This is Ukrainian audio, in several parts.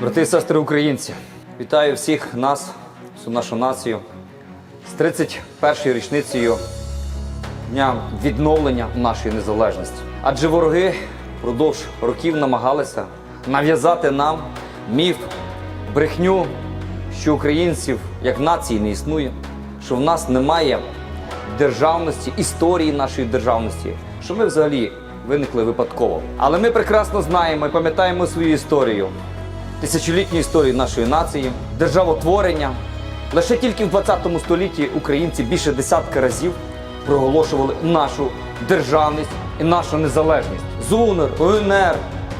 Брати і сестри українці, вітаю всіх нас, всю нашу націю з 31-ю річницею дня відновлення нашої незалежності. Адже вороги впродовж років намагалися нав'язати нам міф, брехню, що українців як нації не існує, що в нас немає державності, історії нашої державності, що ми взагалі виникли випадково. Але ми прекрасно знаємо і пам'ятаємо свою історію, тисячолітню історію нашої нації, державотворення. Лише тільки в 20 столітті українці більше десятка разів проголошували нашу державність і нашу незалежність. ЗУНР, УНР,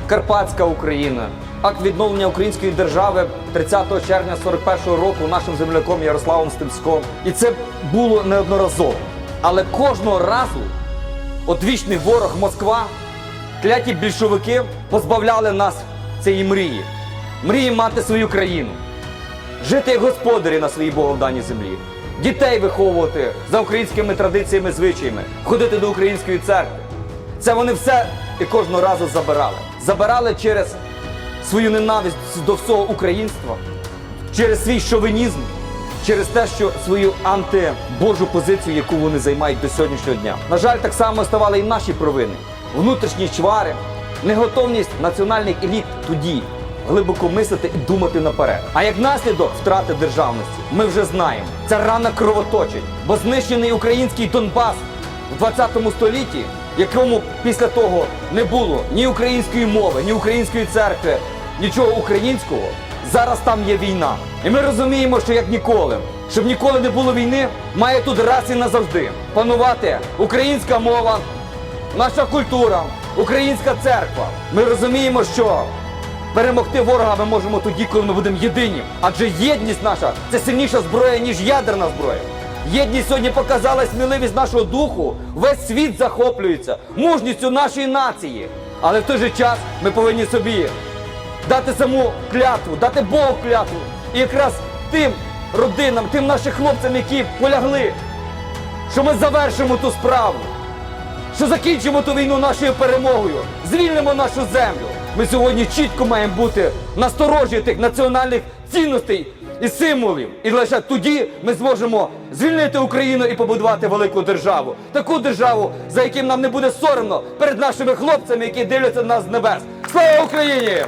Карпатська Україна. Акт відновлення української держави 30 червня 41-го року нашим земляком Ярославом Стемськом. І це було неодноразово. Але кожного разу одвічний ворог Москва, кляті більшовики позбавляли нас цієї мрії. Мрії мати свою країну, жити як господарі на своїй боговданій землі, дітей виховувати за українськими традиціями, звичаями, ходити до української церкви. Це вони все і кожного разу забирали. Забирали через свою ненависть до всього українства, через свій шовінізм, через те, що свою антибожу позицію, яку вони займають до сьогоднішнього дня. На жаль, так само ставали і наші провини, внутрішні чвари, неготовність національних еліт тоді глибоко мислити і думати наперед. А як наслідок втрати державності, ми вже знаємо, ця рана кровоточить, бо знищений український Донбас в 20 столітті, якому після того не було ні української мови, ні української церкви, нічого українського. Зараз там є війна. І ми розуміємо, що як ніколи, щоб ніколи не було війни, має тут раз і назавжди панувати українська мова, наша культура, українська церква. Ми розуміємо, що перемогти ворога ми можемо тоді, коли ми будемо єдині. Адже єдність наша це сильніша зброя, ніж ядерна зброя. Єдність сьогодні показала сміливість нашого духу. Весь світ захоплюється мужністю нашої нації. Але в той же час ми повинні собі дати саму клятву, дати Богу клятву. І якраз тим родинам, тим нашим хлопцям, які полягли, що ми завершимо ту справу, що закінчимо ту війну нашою перемогою, звільнимо нашу землю. Ми сьогодні чітко маємо бути насторожі тих національних цінностей і символів. І лише тоді ми зможемо звільнити Україну і побудувати велику державу. Таку державу, за яким нам не буде соромно перед нашими хлопцями, які дивляться на нас з небес. Слава Україні!